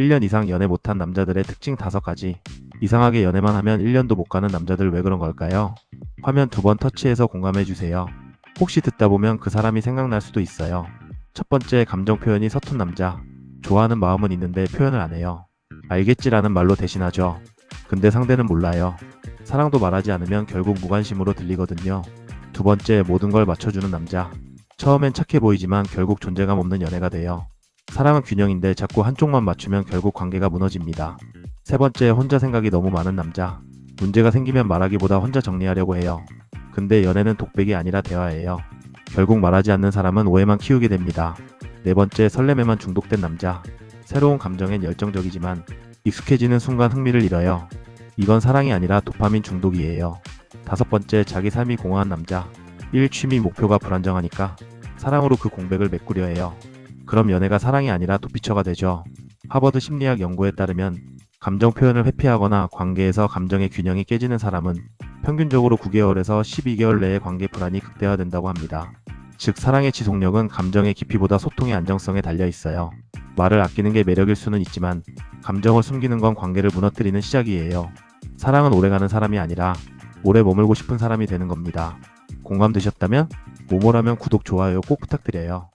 1년 이상 연애 못한 남자들의 특징 5가지. 이상하게 연애만 하면 1년도 못 가는 남자들 왜 그런 걸까요? 화면 두 번 터치해서 공감해 주세요. 혹시 듣다 보면 그 사람이 생각날 수도 있어요. 첫 번째 감정 표현이 서툰 남자. 좋아하는 마음은 있는데 표현을 안 해요. 알겠지라는 말로 대신하죠. 근데 상대는 몰라요. 사랑도 말하지 않으면 결국 무관심으로 들리거든요. 두 번째 모든 걸 맞춰주는 남자. 처음엔 착해 보이지만 결국 존재감 없는 연애가 돼요. 사랑은 균형인데 자꾸 한쪽만 맞추면 결국 관계가 무너집니다. 세 번째 혼자 생각이 너무 많은 남자. 문제가 생기면 말하기보다 혼자 정리하려고 해요. 근데 연애는 독백이 아니라 대화예요. 결국 말하지 않는 사람은 오해만 키우게 됩니다. 네 번째 설렘에만 중독된 남자. 새로운 감정엔 열정적이지만 익숙해지는 순간 흥미를 잃어요. 이건 사랑이 아니라 도파민 중독이에요. 다섯 번째 자기 삶이 공허한 남자. 일 취미 목표가 불안정하니까 사랑으로 그 공백을 메꾸려 해요. 그럼 연애가 사랑이 아니라 도피처가 되죠. 하버드 심리학 연구에 따르면 감정 표현을 회피하거나 관계에서 감정의 균형이 깨지는 사람은 평균적으로 9개월에서 12개월 내에 관계 불안이 극대화된다고 합니다. 즉 사랑의 지속력은 감정의 깊이보다 소통의 안정성에 달려 있어요. 말을 아끼는 게 매력일 수는 있지만 감정을 숨기는 건 관계를 무너뜨리는 시작이에요. 사랑은 오래가는 사람이 아니라 오래 머물고 싶은 사람이 되는 겁니다. 공감되셨다면 모모라면 구독 좋아요 꼭 부탁드려요.